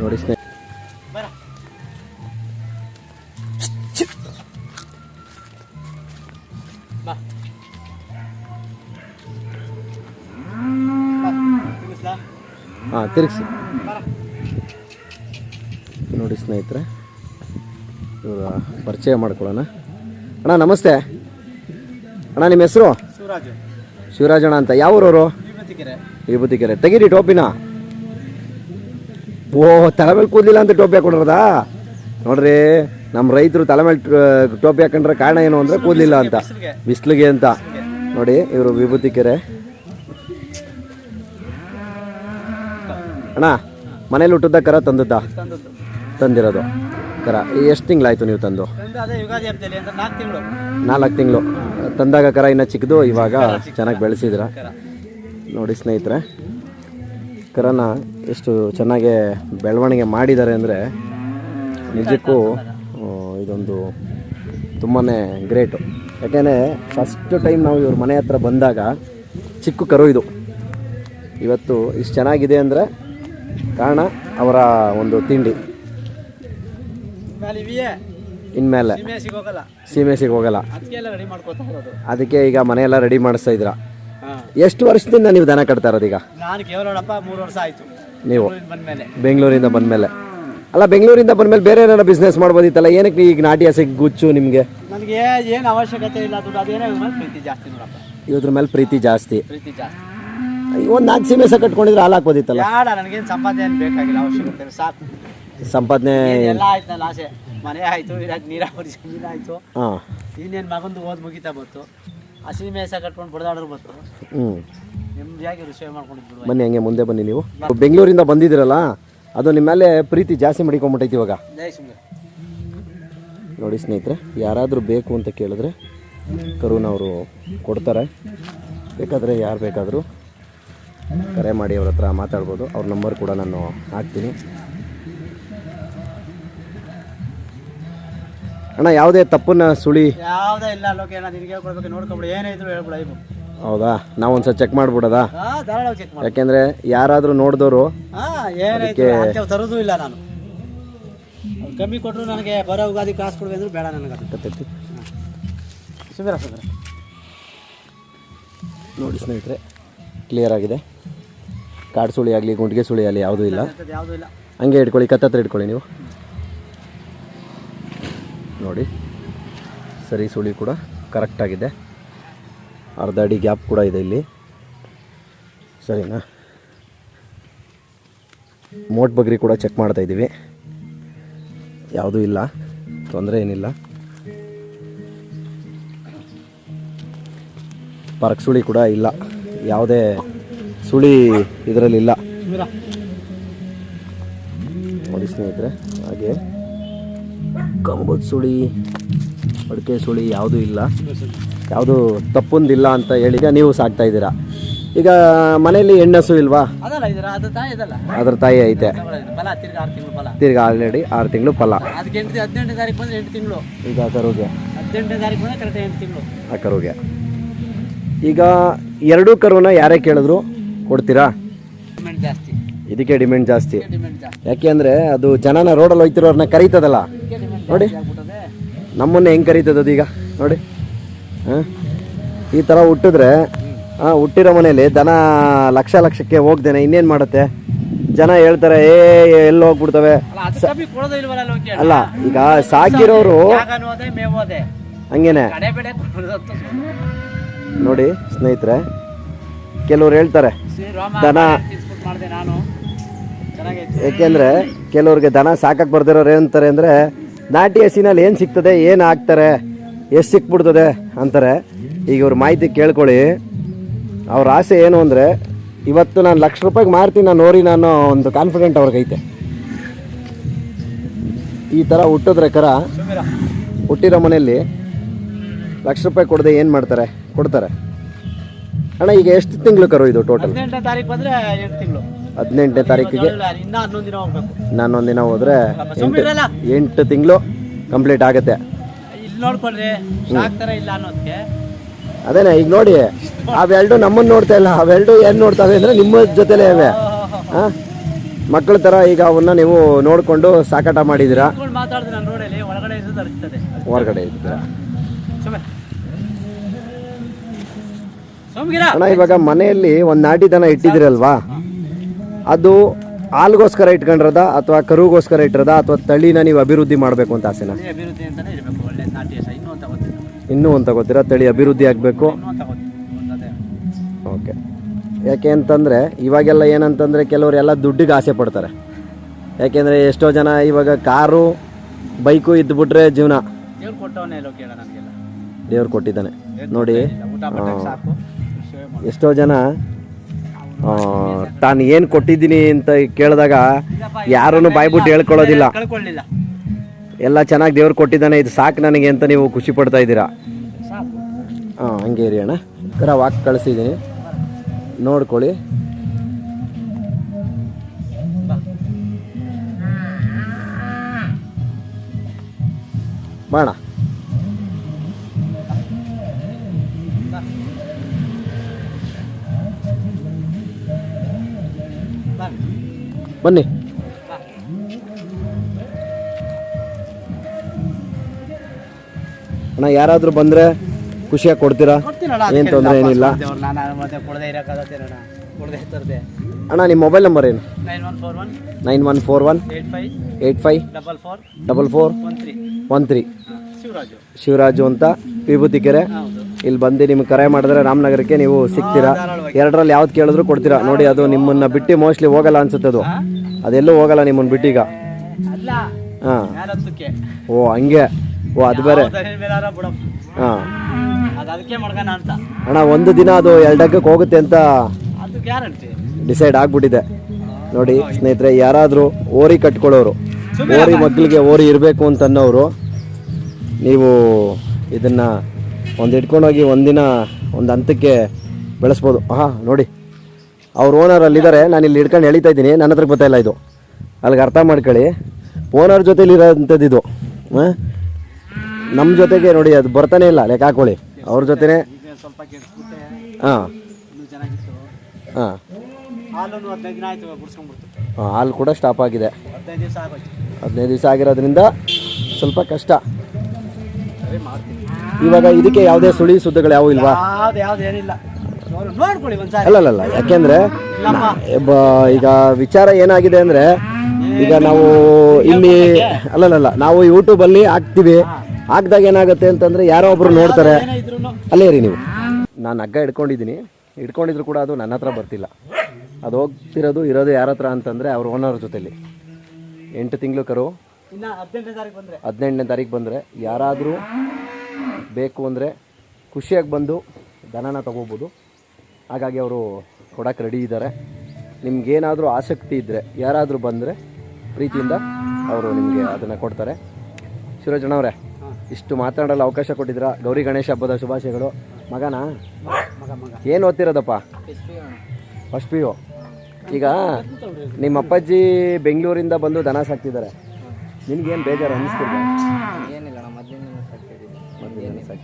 ನೋಡಿ ಹಾಂ ತಿರುಗಿಸಿ. ನೋಡಿ ಸ್ನೇಹಿತರೆ ಇವರು ಪರಿಚಯ ಮಾಡ್ಕೊಳ್ಳೋಣ. ಅಣ್ಣ ನಮಸ್ತೆ. ಅಣ್ಣ ನಿಮ್ಮ ಹೆಸರು? ಶಿವರಾಜ. ಶಿವರಾಜಣ್ಣ ಅಂತ. ಯಾವ ಊರವರು ವಿಭೂತಿಕೆರೆ ವಿಭೂತಿಕೆರೆ ತೆಗೀರಿ ಟೋಪಿನ. ಓ ತಲೆ ಮೇಲೆ ಕೂದಲಿಲ್ಲ ಅಂತ ಟೋಪಿ ಹಾಕೊಂಡ್ರದಾ ನೋಡ್ರಿ ನಮ್ಮ ರೈತರು ತಲೆ ಮೇಲೆ ಟೋಪಿ ಹಾಕೊಂಡ್ರೆ ಕಾರಣ ಏನು ಅಂದರೆ ಕೂದಲಿಲ್ಲ ಅಂತ. ಬಿಸಿಲಿಗೆ. ಅಂತ. ನೋಡಿ ಇವರು ವಿಭೂತಿ ಕೆರೆ ಅಣ್ಣ ಮನೇಲಿ ಹುಟ್ಟದ ಕರ ತಂದದ್ದ? ತಂದಿರೋದು. ಕರ ಎಷ್ಟು ತಿಂಗಳಾಯ್ತು ನೀವು ತಂದು? ನಾಲ್ಕು ತಿಂಗಳು. ತಂದಾಗ ಕರ ಇನ್ನೂ ಚಿಕ್ಕದು ಇವಾಗ ಚೆನ್ನಾಗಿ ಬೆಳೆಸಿದ್ರ. ನೋಡಿ ಸ್ನೇಹಿತರೆ ಕರನ ಎಷ್ಟು ಚೆನ್ನಾಗಿ ಬೆಳವಣಿಗೆ ಮಾಡಿದ್ದಾರೆ ಅಂದರೆ ನಿಜಕ್ಕೂ ಇದೊಂದು ತುಂಬಾ ಗ್ರೇಟು. ಯಾಕೆಂದರೆ ಫಸ್ಟ್ ಟೈಮ್ ನಾವು ಇವ್ರ ಮನೆ ಹತ್ರ ಬಂದಾಗ ಚಿಕ್ಕ ಕರು ಇದು. ಇವತ್ತು ಇಷ್ಟು ಚೆನ್ನಾಗಿದೆ ಅಂದರೆ ಕಾರಣ ಅವರ ಒಂದು ತಿಂಡಿ. ಇನ್ಮೇಲೆ ಸೀಮೆ ಸಿಗೋಗಲ್ಲ. ಅದಕ್ಕೆ ಈಗ ಮನೆಯೆಲ್ಲ ರೆಡಿ ಮಾಡಿಸ್ತಾ ಇದ್ದೀರಾ. ಎಷ್ಟು ವರ್ಷದಿಂದ ನೀವು ದನ ಕಟ್ತಾ ಇರೋದೀಗ ಮೂರು ವರ್ಷ ಆಯಿತು. ನೀವು? ಬಂದಮೇಲೆ. ಬೆಂಗಳೂರಿಂದ ಬಂದಮೇಲೆ. ಅಲ್ಲ ಬೆಂಗಳೂರಿಂದ ಬಂದಮೇಲೆ ಬೇರೆ ಏನಾರ ಬಿಸ್ನೆಸ್ ಮಾಡ್ಬೋದಿತ್ತಲ್ಲ? ಏನಕ್ಕೆ ಈಗ ನಾಟಿ ಹಸಿಗೆ ಗುಚ್ಚು ನಿಮಗೆ? ನನಗೆ ಏನು ಅವಶ್ಯಕತೆ ಇಲ್ಲ ದುಡ್ಡು ಅದೇನೋ ಇವ್ರ ಮೇಲೆ ಪ್ರೀತಿ ಜಾಸ್ತಿ ನೋಡಪ್ಪ. ಇದ್ರ ಮೇಲೆ ಪ್ರೀತಿ ಜಾಸ್ತಿ. ಪ್ರೀತಿ ಜಾಸ್ತಿ. ಒಂದು ನಾಲ್ಕು ಸೀಮೆ ಸಹ ಕಟ್ಕೊಂಡಿದ್ರೆ ಹಾಲು ಹಾಕ್ಬೋದಿತ್ತಲ್ಲ? ಬೇಡ ನನಗೇನು ಸಂಪಾದನೆ ಏನು ಬೇಕಾಗಿಲ್ಲ ಅವಶ್ಯಕತೆ ಇಲ್ಲ, ಸಾಕು. ಸಂಪಾದನೆ ಎಲ್ಲ ಆಯ್ತು ನನ್ನ ಆಸೆ. ಮನೆ ಆಯಿತು ಇರಾಕ್ ನೀರಾವರಿ ಜಮೀನು ಆಯಿತು ಹಾಂ. ಇನ್ನೇನು ಮಗಂದು ಓದ್ ಮುಗಿತಾ ಬಂತು. ಹಸಿ ಮೇಸ ಕಟ್ಕೊಂಡು ಬಡದಾಡ್ರು ಬಂತು ಹ್ಞೂ ನೆಮ್ಮದಿಯಾಗಿ ಬನ್ನಿ ಹಂಗೆ ಮುಂದೆ ಬನ್ನಿ ನೀವು. ಬೆಂಗಳೂರಿಂದ ಬಂದಿದ್ದೀರಲ್ಲ ಅದು ನಿಮ್ಮ ಮೇಲೆ ಪ್ರೀತಿ ಜಾಸ್ತಿ ಮಾಡಿಕೊಂಡ್ಬಿಟ್ಟೈತಿ ಇವಾಗ. ಜೈ ಸುಮ್ಮನೆ ನೋಡಿ ಸ್ನೇಹಿತರೆ ಯಾರಾದರೂ ಬೇಕು ಅಂತ ಕೇಳಿದ್ರೆ ಕರುಣ ಅವರು ಕೊಡ್ತಾರೆ. ಬೇಕಾದರೆ ಯಾರು ಬೇಕಾದರೂ ಕರೆ ಮಾಡಿ ಅವ್ರ ಹತ್ರ ಮಾತಾಡ್ಬೋದು. ಅವ್ರ ನಂಬರ್ ಕೂಡ ನಾನು ಹಾಕ್ತೀನಿ. ಅಣ್ಣ ಯಾವುದೇ ತಪ್ಪನ್ನ ಸುಳಿ? ಯಾವುದೇ ಇಲ್ಲ ಲೋಕ ಏನ ನಿನಗೆ ಹೇಳ್ಕೊಡ್ಬೇಕು ನೋಡ್ಕೊಬಿಡು ಏನೇ ಇದ್ರು ಹೇಳ್ಬಿಡು ಐಬು. ಹೌದಾ? ನಾವು ಒಂದ್ಸಲ ಚೆಕ್ ಮಾಡ್ಬಿಡೋದಾ? ಯಾಕೆಂದ್ರೆ ಧಾರಾಳ ಚೆಕ್ ಮಾಡಿ ಯಾಕೆಂದ್ರೆ ಯಾರಾದರೂ ನೋಡಿದವರು ಹಾಂ ತರೋದು ಇಲ್ಲ ನಾನು. ಅವ್ರು ಕಮ್ಮಿ ಕೊಟ್ಟರು ನನಗೆ ಬರೋ ಉಗಾದಿ ಕಾಸು ಕೊಡ್ಬೇಕು ಅಂದ್ರೆ ಬೇಡ ನನಗೆ ಅದು. ಸುಬೀರ ಸುಂದರ ನೋಡಿ ಸ್ನೇಹಿತರೆ ಕ್ಲಿಯರ್ ಆಗಿದೆ. ಕಾಡು ಸುಳಿ ಆಗಲಿ ಗುಂಡಿಗೆ ಸುಳಿ ಆಗಲಿ ಯಾವುದೂ ಇಲ್ಲ. ಯಾವುದೂ ಇಲ್ಲ. ಹಂಗೆ ಇಟ್ಕೊಳ್ಳಿ ಕತ್ತತ್ರ ಇಟ್ಕೊಳ್ಳಿ ನೀವು. ನೋಡಿ. ಸರಿ, ಸುಳಿ ಕೂಡ ಕರೆಕ್ಟಾಗಿದೆ ಅರ್ಧ ಅಡಿ ಗ್ಯಾಪ್ ಕೂಡ ಇದೆ ಇಲ್ಲಿ. ಸರಿನಾ? ಮೋಟ್ ಬಗ್ರಿ ಕೂಡ ಚೆಕ್ ಮಾಡ್ತಾ ಇದ್ದೀವಿ. ಯಾವುದೂ ಇಲ್ಲ. ತೊಂದರೆ ಏನಿಲ್ಲ. ಪರಕ್ ಸುಳಿ ಕೂಡ ಇಲ್ಲ. ಯಾವುದೇ ಸುಳಿ ಇದರಲ್ಲಿಲ್ಲ. ನೋಡಿ ಸ್ನೇಹಿತರೆ, ಹಾಗೆ. ಕಂಬದ ಸುಳಿ ಅಡಿಕೆ ಸುಳಿ ಯಾವುದೂ ಇಲ್ಲ. ಯಾವುದು ತಪ್ಪೊಂದಿಲ್ಲ ಅಂತ ಹೇಳಿ ನೀವು ಸಾಕ್ತಾ ಇದ್ದೀರಾ. ಈಗ ಮನೆಯಲ್ಲಿ ಹೆಣ್ಣಸು ಇಲ್ವಾ? ಅದ್ರ ತಾಯಿ ಐತೆ. ತಿರ್ಗಾ ಆಲ್ರೆಡಿ ಆರು ತಿಂಗಳು ಫಲ. ಈಗ ಕರುಗೆ. ಆ ಕರುಗೆ. ಈಗ ಎರಡೂ ಕರುನ ಯಾರೇ ಕೇಳಿದ್ರು ಕೊಡ್ತೀರಾ? ಇದಕ್ಕೆ ಡಿಮ್ಯಾಂಡ್ ಜಾಸ್ತಿ. ಯಾಕೆ ಅಂದರೆ ಅದು ಜನನ ರೋಡಲ್ಲಿ ಹೋಗ್ತಿರೋರನ್ನ ಕರೀತದಲ್ಲ. ನೋಡಿ. ನಮ್ಮನ್ನು ಹೆಂಗೆ ಈಗ ಅದೀಗ? ನೋಡಿ. ಹಾಂ? ಈ ಥರ ಹುಟ್ಟಿದ್ರೆ ಹಾಂ ಹುಟ್ಟಿರೋ ಮನೇಲಿ ದನ ಲಕ್ಷ ಲಕ್ಷಕ್ಕೆ ಹೋಗ್ದೇನೆ ಇನ್ನೇನು ಮಾಡುತ್ತೆ? ಜನ ಹೇಳ್ತಾರೆ ಏ ಎಲ್ಲಿ ಹೋಗ್ಬಿಡ್ತವೆ? ಅಲ್ಲ ಈಗ ಸಾಕಿರೋರು ಹಂಗೇನೆ. ನೋಡಿ ಸ್ನೇಹಿತರೆ ಕೆಲವ್ರು ಹೇಳ್ತಾರೆ ದನ- ಯಾಕೆಂದ್ರೆ ಏಕೆಂದರೆ ಕೆಲವ್ರಿಗೆ ದನ ಸಾಕಕ್ಕೆ ಬರ್ದಿರೋರು ಏನಂತಾರೆ ಅಂದರೆ ನಾಟಿ ಹಸಿನಲ್ಲಿ ಏನು ಸಿಗ್ತದೆ ಏನು ಹಾಕ್ತಾರೆ ಎಷ್ಟು ಸಿಕ್ಬಿಡ್ತದೆ ಅಂತಾರೆ ಈಗ ಇವ್ರ ಮಾಹಿತಿ ಕೇಳ್ಕೊಳ್ಳಿ. ಅವ್ರ ಆಸೆ ಏನು ಅಂದರೆ ಇವತ್ತು ನಾನು ಲಕ್ಷ ರೂಪಾಯಿಗೆ ಮಾರ್ತೀನಿ ನಾನು ನೋಡಿ ನಾನು ಒಂದು ಕಾನ್ಫಿಡೆಂಟ್ ಅವ್ರಿಗೈತೆ ಈ ಥರ ಹುಟ್ಟಿದ್ರೆ ಕರ ಹುಟ್ಟಿರೋ ಮನೆಯಲ್ಲಿ ಲಕ್ಷ ರೂಪಾಯಿ ಕೊಡದೆ ಏನು ಮಾಡ್ತಾರೆ? ಕೊಡ್ತಾರೆ. ಅಣ್ಣ ಈಗ ಎಷ್ಟು ತಿಂಗಳು ಕರು ಇದು ಟೋಟಲ್ ಹದಿನೆಂಟನೇ ತಾರೀಕಿಗೆ? ನಾನು ಒಂದಿನ ಹೋದರೆ ಎಂಟು ಎಂಟು ತಿಂಗಳು ಕಂಪ್ಲೀಟ್ ಆಗುತ್ತೆ. ಅದೇನೆ ಈಗ ನೋಡಿ ಅವೆರಡು ನಮ್ಮನ್ನು ನೋಡ್ತಾ ಇಲ್ಲ ಅವೆರಡು ಏನು ನೋಡ್ತಾವೆ ಅಂದರೆ ನಿಮ್ಮ ಜೊತೆಲೇ ಇವೆ. ಹಾಂ? ಮಕ್ಕಳ ಥರ ಈಗ ಅವನ್ನ ನೀವು ನೋಡಿಕೊಂಡು ಸಾಕಾಟ ಮಾಡಿದ್ದೀರಾ ಹೊರಗಡೆ ಇದ್ದೀರಾ? ಅಣ್ಣ ಇವಾಗ ಮನೆಯಲ್ಲಿ ಒಂದು ನಾಟಿ ದನ ಇಟ್ಟಿದ್ದೀರಲ್ವಾ? ಅದು ಹಾಲ್ಗೋಸ್ಕರ ಇಟ್ಕೊಂಡಿರದ ಅಥವಾ ಕರುಗೋಸ್ಕರ ಇಟ್ಟಿರದ ಅಥವಾ ತಳಿನ ನೀವು ಅಭಿವೃದ್ಧಿ ಮಾಡಬೇಕು ಅಂತ ಆಸೆನ? ಅದೇ ಅಭಿವೃದ್ಧಿ ಅಂತಾನೆ ಇರಬೇಕು ಒಳ್ಳೆ ನಾಟಿ ಸಹ. ಇನ್ನೂ ಅಂತ ಗೊತ್ತಿರೋ ಇನ್ನೂ ಅಂತ ಗೊತ್ತಿರ ತಳಿ ಅಭಿವೃದ್ಧಿ ಆಗಬೇಕು. ಇನ್ನೂ ಅಂತ ಗೊತ್ತಿಲ್ಲ ಅದೇ ಓಕೆ. ಯಾಕೆ ಅಂತಂದರೆ ಇವಾಗೆಲ್ಲ ಏನಂತಂದರೆ ಕೆಲವರು ಎಲ್ಲ ದುಡ್ಡಿಗೆ ಆಸೆ ಪಡ್ತಾರೆ. ಯಾಕೆಂದರೆ ಎಷ್ಟೋ ಜನ ಇವಾಗ ಕಾರು ಬೈಕು ಇದ್ದುಬಿಟ್ರೆ ಜೀವನ. ದೇವ್ರು ಕೊಟ್ಟವನೇ ಇಲ್ಲೋ ಕೇಳ ನನಗೆಲ್ಲ. ದೇವ್ರು ಕೊಟ್ಟಿದ್ದಾನೆ. ನೋಡಿ. ಊಟ ಬಟ್ಟೆ ಸಾಕು. ಎಷ್ಟೋ ಜನ ಆ, ತಾನು ಏನು ಕೊಟ್ಟಿದ್ದೀನಿ ಅಂತ ಕೇಳಿದಾಗ ಯಾರೂ ಬಾಯ್ಬಿಟ್ಟು ಹೇಳ್ಕೊಳ್ಳೋದಿಲ್ಲ. ಎಲ್ಲ ಚೆನ್ನಾಗಿ ದೇವ್ರು ಕೊಟ್ಟಿದ್ದಾನೆ, ಇದು ಸಾಕು ನನಗೆ ಅಂತ ನೀವು ಖುಷಿ ಪಡ್ತಾ ಇದ್ದೀರಾ? ಹಾಂ, ಹಂಗೆ ಇರಿ ಅಣ್ಣ. ಥರ ವಾಕ್ ಕಳಿಸಿದ್ದೀನಿ. ನೋಡ್ಕೊಳ್ಳಿ. ಬಾಣ ಬನ್ನಿ. ಅಣ್ಣ ಯಾರಾದರೂ ಬಂದರೆ ಖುಷಿಯಾಗಿ ಕೊಡ್ತೀರಾ? ಏನು ತೊಂದ್ರೆ ಏನಿಲ್ಲ. ಅಣ್ಣ ನಿಮ್ಮ ಮೊಬೈಲ್ ನಂಬರ್ ಏನು? Nine one four one eight five double four one three. One three. Shivaraju. Shivaraju ಅಂತ ವಿಭೂತಿ ಕೆರೆ. ಇಲ್ಲಿ ಬಂದು ನಿಮ್ಗೆ ಕರೆ ಮಾಡಿದ್ರೆ ರಾಮನಗರಕ್ಕೆ ನೀವು ಸಿಗ್ತೀರಾ? ಎರಡರಲ್ಲಿ ಯಾವ್ದು ಕೇಳಿದ್ರು ಕೊಡ್ತೀರಾ? ನೋಡಿ, ಅದು ನಿಮ್ಮನ್ನ ಬಿಟ್ಟು ಮೋಸ್ಟ್ಲಿ ಹೋಗಲ್ಲ ಅನ್ಸುತ್ತೆ ಅದು. ಅದೆಲ್ಲೂ ಹೋಗಲ್ಲ ನಿಮ್ಮನ್ನ ಬಿಟ್ಟೀಗ. ಹಾಂ. ಓ, ಹಂಗೆ. ಓ, ಅದು ಬೇರೆ. ಹಾಂ. ಅಣ್ಣ, ಒಂದು ದಿನ ಅದು ಎರಡಕ್ಕೆ ಹೋಗುತ್ತೆ ಅಂತ ಡಿಸೈಡ್ ಆಗ್ಬಿಟ್ಟಿದೆ. ನೋಡಿ, ಸ್ನೇಹಿತರೆ, ಯಾರಾದರೂ ಓರಿ ಕಟ್ಕೊಳ್ಳೋರು, ಓರಿ ಮಕ್ಕಳಿಗೆ ಓರಿ ಇರಬೇಕು ಅಂತ ಅನ್ನೋರು ನೀವು ಇದನ್ನು ಒಂದು ಇಟ್ಕೊಂಡೋಗಿ ಒಂದಿನ ಒಂದು ಹಂತಕ್ಕೆ ಬೆಳೆಸ್ಬೋದು. ಹಾಂ ನೋಡಿ. ಅವ್ರ ಓನರ್ ಅಲ್ಲಿದ್ದಾರೆ ನಾನು ಇಲ್ಲಿ ಹಿಡ್ಕೊಂಡು ಎಳಿತಾ ಇದ್ದೀನಿ. ನನ್ನ ಹತ್ರ ಗೊತ್ತಾಯಿಲ್ಲ ಇದು. ಅಲ್ಲಿಗೆ ಅರ್ಥ ಮಾಡ್ಕೊಳ್ಳಿ. ಓನರ್ ಜೊತೆಲಿ ಇರೋಂಥದ್ದು ಇದು. ಹಾಂ? ನಮ್ಮ ಜೊತೆಗೆ ನೋಡಿ, ಅದು ಬರ್ತಾನೆ ಇಲ್ಲ. ಲೆಕ್ಕ ಹಾಕೊಳ್ಳಿ. ಅವ್ರ ಕೆಡ್ಸ್ಬಿಟ್ಟೆ ಹಾಂ. ಚೆನ್ನಾಗಿತ್ತು ಹಾಂ, ಹಾಲು ಕೂಡ ಸ್ಟಾಪ್ ಆಗಿದೆ. ಹದಿನೈದು ದಿವಸ ಆಗಿರೋದ್ರಿಂದ ಸ್ವಲ್ಪ ಕಷ್ಟ. ಇವಾಗ ಇದಕ್ಕೆ ಯಾವುದೇ ಸುಳಿ ಸುದ್ದಿಗಳು ಯಾವ ಇಲ್ವಾ? ಅಲ್ಲ ಯಾವ್ದು ಏನಿಲ್ಲ. ನೋಡು- ನೋಡ್ಕೊಳ್ಳಿ ಒಂದ್ಸಾರಿ. ಅಲ್ಲಲ್ಲ ಯಾಕೆಂದ್ರೆ ಬ- ಈಗ ವಿಚಾರ ಏನಾಗಿದೆ ಅಂದ್ರೆ ಈಗ ನಾವು ಇಲ್ಲಿ ಅಲ್ಲಲ್ಲ ನಾವು ಯೂಟ್ಯೂಬ್ ಅಲ್ಲಿ ಹಾಕ್ತಿವಿ. ಹಾಕ್ದಾಗ ಏನಾಗುತ್ತೆ ಅಂತಂದ್ರೆ ಯಾರೋ ಒಬ್ರು ನೋಡ್ತಾರೆ. ಏನೇ ಅಲ್ಲೇ ರೀ ನೀವು. ನಾನು ಹಗ್ಗ ಹಿಡ್ಕೊಂಡಿದ್ದೀನಿ. ಹಿಡ್ಕೊಂಡಿದ್ರು ಕೂಡ ಅದು ನನ್ನ ಹತ್ರ ಬರ್ತಿಲ್ಲ. ಅದು ಹೋಗ್ತಿರೋದು ಇರೋದು ಯಾರ ಹತ್ರ ಅಂತಂದ್ರೆ ಅವ್ರ ಓನರ್ ಜೊತೆಲಿ. ಎಂಟು ತಿಂಗಳು ಕರು. ಇನ್ನ ಹದಿನೆಂಟನೇ ತಾರೀಕು ಬಂದ್ರೆ. ಹದಿನೆಂಟನೇ ತಾರೀಕು ಬಂದರೆ ಯಾರಾದರೂ ಬೇಕು ಅಂದರೆ ಖುಷಿಯಾಗಿ ಬಂದು ದನನ ತಗೋಬೋದು. ಹಾಗಾಗಿ ಅವರು ಕೊಡೋಕೆ ರೆಡಿ ಇದ್ದಾರೆ. ನಿಮ್ಗೇನಾದರೂ ಆಸಕ್ತಿ ಇದ್ದರೆ ಯಾರಾದರೂ ಬಂದರೆ ಪ್ರೀತಿಯಿಂದ ಅವರು ನಿಮಗೆ ಅದನ್ನು ಕೊಡ್ತಾರೆ. ಶಿವರಾಜಣ್ಣವರೇ ಇಷ್ಟು ಮಾತನಾಡಲು ಅವಕಾಶ ಕೊಟ್ಟಿದ್ದೀರಾ? ಗೌರಿ ಗಣೇಶ ಹಬ್ಬದ ಶುಭಾಶಯಗಳು. ಮಗನಾ? ಮಗ ಮಗ. ಏನು ಓದ್ತಿರೋದಪ್ಪ? ಫಸ್ಟ್ ಪಿ ಯು ಈಗ ನಿಮ್ಮ ಅಪ್ಪಾಜಿ ಬೆಂಗಳೂರಿಂದ ಬಂದು ದನ ಸಾಕ್ತಿದ್ದಾರೆ. ನಿಮ್ಗೇನು ಬೇಜಾರು ಅನ್ನಿಸ್ತಿಲ್ಲ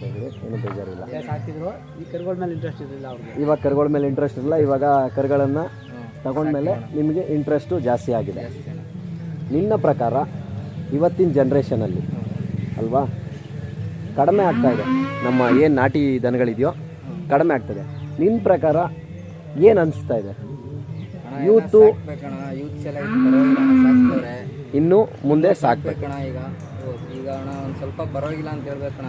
ಏನು ಬೇಜಾರಿಲ್ಲ. ಸಾಕ್ತಿದ್ರು ಈ ಕರುಗಳ ಮೇಲೆ ಇಂಟ್ರೆಸ್ಟ್ ಇರಲಿಲ್ಲ ಅವ್ರಿಗೆ. ಇವಾಗ ಕರುಗಳ ಮೇಲೆ ಇಂಟ್ರೆಸ್ಟ್ ಇಲ್ಲ ಇವಾಗ ಕರುಗಳನ್ನು ತಗೊಂಡ್ಮೇಲೆ ನಿಮಗೆ ಇಂಟ್ರೆಸ್ಟು ಜಾಸ್ತಿ ಆಗಿದೆ. ನಿನ್ನ ಪ್ರಕಾರ ಇವತ್ತಿನ ಜನ್ರೇಷನಲ್ಲಿ ಅಲ್ವಾ? ಕಡಿಮೆ ಆಗ್ತಾ ಇದೆ. ನಮ್ಮ ಏನು ನಾಟಿ ದನಗಳಿದೆಯೋ ಕಡಿಮೆ ಆಗ್ತದೆ. ನಿನ್ನ ಪ್ರಕಾರ ಏನು ಅನಿಸ್ತಾ ಇದೆ? ಯೂತು ಇನ್ನು ಮುಂದೆ ಸಾಕ್ಬೇಕು. ಈಗ. ಈಗ ಅಣ್ಣ ಒಂದು ಸ್ವಲ್ಪ ಬರೋಗಿಲ್ಲ ಅಂತ ಹೇಳ್ಬೇಕಣ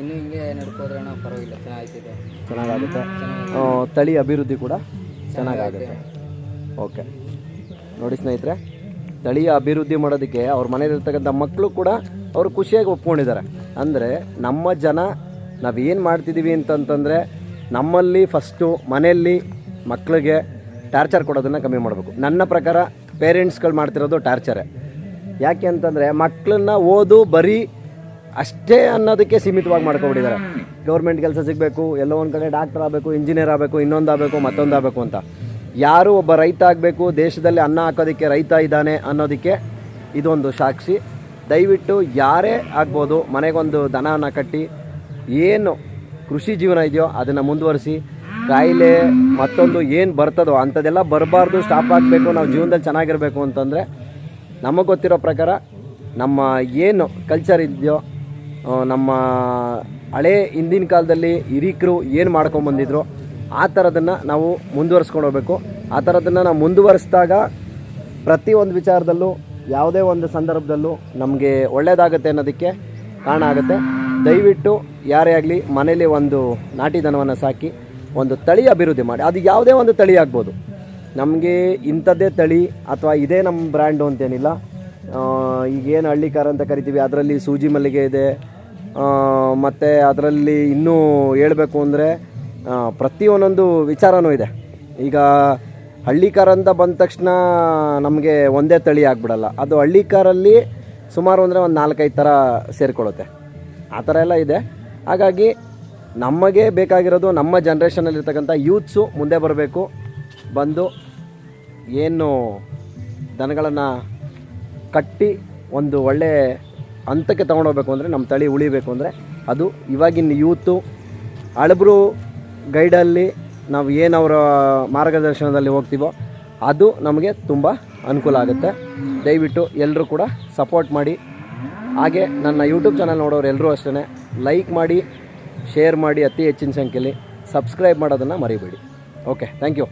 ಇನ್ನು ಹಿಂಗೆ ನಡ್ಕೋದ್ರೆ ಪರವಾಗಿಲ್ಲ ಚೆನ್ನಾಗ್ತಿದೆ ಚೆನ್ನಾಗಾಗುತ್ತೆ. ತಳಿ ಅಭಿವೃದ್ಧಿ ಕೂಡ ಚೆನ್ನಾಗಾಗುತ್ತೆ. ಓಕೆ. ನೋಡಿ ಸ್ನೇಹಿತರೆ ತಳಿಯ ಅಭಿವೃದ್ಧಿ ಮಾಡೋದಕ್ಕೆ ಅವ್ರ ಮನೇಲಿರ್ತಕ್ಕಂಥ ಮಕ್ಕಳು ಕೂಡ ಅವರು ಖುಷಿಯಾಗಿ ಒಪ್ಕೊಂಡಿದ್ದಾರೆ. ಅಂದರೆ ನಮ್ಮ ಜನ ನಾವೇನು ಮಾಡ್ತಿದ್ದೀವಿ ಅಂತಂತಂದರೆ ನಮ್ಮಲ್ಲಿ ಫಸ್ಟು ಮನೆಯಲ್ಲಿ ಮಕ್ಕಳಿಗೆ ಟಾರ್ಚರ್ ಕೊಡೋದನ್ನು ಕಮ್ಮಿ ಮಾಡಬೇಕು. ನನ್ನ ಪ್ರಕಾರ ಪೇರೆಂಟ್ಸ್ಗಳು ಮಾಡ್ತಿರೋದು ಟಾರ್ಚರೇ ಯಾಕೆ ಅಂತಂದರೆ ಮಕ್ಕಳನ್ನ ಓದು ಬರೀ ಅಷ್ಟೇ ಅನ್ನೋದಕ್ಕೆ ಸೀಮಿತವಾಗಿ ಮಾಡ್ಕೊಬಿಟ್ಟಿದ್ದಾರೆ ಗೌರ್ಮೆಂಟ್ ಕೆಲಸ ಸಿಗಬೇಕು, ಎಲ್ಲೋ ಒಂದು ಕಡೆ ಡಾಕ್ಟರ್ ಆಗಬೇಕು, ಇಂಜಿನಿಯರ್ ಆಗಬೇಕು, ಇನ್ನೊಂದು ಆಗಬೇಕು, ಮತ್ತೊಂದು ಆಗಬೇಕು ಅಂತ. ಯಾರು ಒಬ್ಬ ರೈತ ಆಗಬೇಕು, ದೇಶದಲ್ಲಿ ಅನ್ನ ಹಾಕೋದಕ್ಕೆ ರೈತ ಇದ್ದಾನೆ ಅನ್ನೋದಕ್ಕೆ ಇದೊಂದು ಸಾಕ್ಷಿ. ದಯವಿಟ್ಟು ಯಾರೇ ಆಗ್ಬೋದು, ಮನೆಗೊಂದು ದನನ ಕಟ್ಟಿ, ಏನು ಕೃಷಿ ಜೀವನ ಇದೆಯೋ ಅದನ್ನು ಮುಂದುವರಿಸಿ, ಕಾಯಿಲೆ ಮತ್ತೊಂದು ಏನು ಬರ್ತದೋ ಅಂಥದ್ದೆಲ್ಲ ಬರಬಾರ್ದು ಸ್ಟಾಪ್ ಆಗಬೇಕು ನಾವು ಜೀವನದಲ್ಲಿ ಚೆನ್ನಾಗಿರಬೇಕು ಅಂತಂದರೆ, ನಮಗೆ ಗೊತ್ತಿರೋ ಪ್ರಕಾರ ನಮ್ಮ ಏನು ಕಲ್ಚರ್ ಇದೆಯೋ ನಮ್ಮ ಹಳೆ ಹಿಂದಿನ ಕಾಲದಲ್ಲಿ ಹಿರೀಕರು ಏನು ಮಾಡ್ಕೊಂಬಂದಿದ್ರು ಆ ಥರದನ್ನು ನಾವು ಮುಂದುವರಿಸ್ಕೊಂಡು ಹೋಗಬೇಕು. ಆ ಥರದನ್ನು ನಾವು ಮುಂದುವರಿಸಿದಾಗ ಪ್ರತಿ ಒಂದು ವಿಚಾರದಲ್ಲೂ, ಯಾವುದೇ ಒಂದು ಸಂದರ್ಭದಲ್ಲೂ ನಮಗೆ ಒಳ್ಳೆಯದಾಗುತ್ತೆ ಅನ್ನೋದಕ್ಕೆ ಕಾರಣ ಆಗುತ್ತೆ. ದಯವಿಟ್ಟು ಯಾರೇ ಆಗಲಿ ಮನೇಲಿ ಒಂದು ನಾಟಿ ದನವನ್ನು ಸಾಕಿ, ಒಂದು ತಳಿ ಅಭಿವೃದ್ಧಿ ಮಾಡಿ. ಅದು ಯಾವುದೇ ಒಂದು ತಳಿ ಆಗ್ಬೋದು. ನಮಗೆ ಇಂಥದ್ದೇ ತಳಿ ಅಥವಾ ಇದೇ ನಮ್ಮ ಬ್ರ್ಯಾಂಡು ಅಂತೇನಿಲ್ಲ. ಈಗೇನು ಹಳ್ಳಿಕಾರ ಅಂತ ಕರಿತೀವಿ, ಅದರಲ್ಲಿ ಸೂಜಿ ಮಲ್ಲಿಗೆ ಇದೆ ಮತ್ತು ಅದರಲ್ಲಿ ಇನ್ನೂ ಹೇಳಬೇಕು ಅಂದರೆ ಪ್ರತಿಯೊಂದೊಂದು ವಿಚಾರವೂ ಇದೆ. ಈಗ ಹಳ್ಳಿಕಾರಂತ ಬಂದ ತಕ್ಷಣ ನಮಗೆ ಒಂದೇ ತಳಿ ಆಗ್ಬಿಡಲ್ಲ. ಅದು ಹಳ್ಳಿಕಾರಲ್ಲಿ ಸುಮಾರು ಅಂದರೆ ಒಂದು ನಾಲ್ಕೈದು ಥರ ಸೇರಿಕೊಳ್ಳುತ್ತೆ. ಆ ಥರ ಎಲ್ಲ ಇದೆ. ಹಾಗಾಗಿ ನಮಗೆ ಬೇಕಾಗಿರೋದು ನಮ್ಮ ಜನ್ರೇಷನಲ್ಲಿರ್ತಕ್ಕಂಥ ಯೂತ್ಸು ಮುಂದೆ ಬರಬೇಕು. ಬಂದು ಏನು ದನಗಳನ್ನು ಕಟ್ಟಿ ಒಂದು ಒಳ್ಳೆ ಹಂತಕ್ಕೆ ತೊಗೊಂಡೋಗ್ಬೇಕು ಅಂದರೆ ನಮ್ಮ ತಳಿ ಉಳಿಬೇಕು ಅಂದರೆ ಅದು ಇವಾಗಿನ ಯೂತು ಅಳಬ್ರು ಗೈಡಲ್ಲಿ ನಾವು ಏನು ಅವರ ಮಾರ್ಗದರ್ಶನದಲ್ಲಿ ಹೋಗ್ತೀವೋ ಅದು ನಮಗೆ ತುಂಬ ಅನುಕೂಲ ಆಗುತ್ತೆ. ದಯವಿಟ್ಟು ಎಲ್ಲರೂ ಕೂಡ ಸಪೋರ್ಟ್ ಮಾಡಿ. ಹಾಗೆ ನನ್ನ ಯೂಟ್ಯೂಬ್ ಚಾನಲ್ ನೋಡೋರು ಎಲ್ಲರೂ ಅಷ್ಟೇ ಲೈಕ್ ಮಾಡಿ ಶೇರ್ ಮಾಡಿ ಅತಿ ಹೆಚ್ಚಿನ ಸಂಖ್ಯೆಯಲ್ಲಿ ಸಬ್ಸ್ಕ್ರೈಬ್ ಮಾಡೋದನ್ನು ಮರಿಬೇಡಿ. Okay thank you